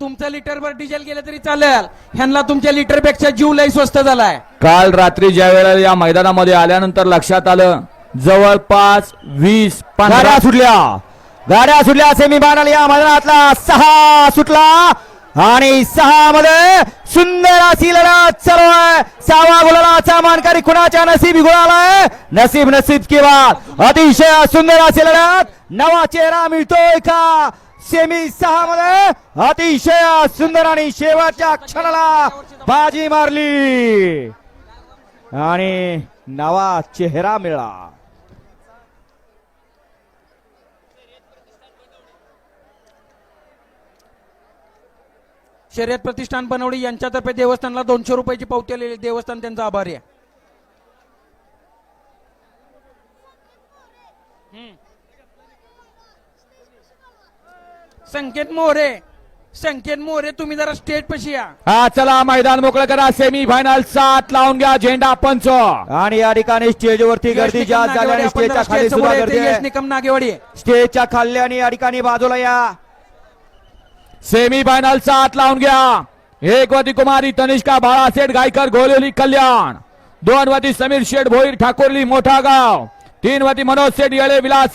तुमचं लिटरभर डिझेल गेलं तरी चालेल. ह्यांना तुमच्या लिटरपेक्षा जीव लई स्वस्त झालाय. काल रात्री ज्या वेळेला या मैदानामध्ये आल्यानंतर लक्षात आलं जवळपास वीस पंधरा गाड्या सुटल्या. गाड्या सुटल्या सेमी फायनल या मैदानातला सहा सुटला. आणि सहा मध्ये सुंदर अशी लढत चालू आहे सहावा गुलालाचा मानकरी कुणाच्या नसीब गुलालाय. नसीब नसीब किंवा अतिशय सुंदर अशी लढत नवा चेहरा मिळतोय का? सेमी सहा मध्ये अतिशय सुंदर आणि शेवटच्या क्षणाला बाजी मारली. आणि नवा चेहरा मिळाला. शर्यत प्रतिष्ठान बनवली. यांच्यातर्फे देवस्थानला दोनशे रुपयाची पावती आलेली देवस्थान त्यांचा आभारी आहे. संकेत मोरे संकेत मोरे तुम्ही जरा स्टेज पशी या. हा चला मैदान मोकळं करा. सेमी फायनल सात लावून घ्या झेंडा पंच आणि या ठिकाणी स्टेजवरती गर्दी जास्त निकम झाली आणि नागेवाडी, आपण स्टेजच्या खाली सुद्धा गर्दी आहे. निकम नागेवाडी. स्टेजच्या खाली आणि या ठिकाणी बाजूला या. सेमी फायनल सात लावून घ्या. एक वती कुमारी तनिष्का बाळासेठ गायकर गोलेली कल्याण. दोन वती समीर शेठ भोईर ठाकोरली मोठा गाव. तीन वती मनोज शेठ येळे विलास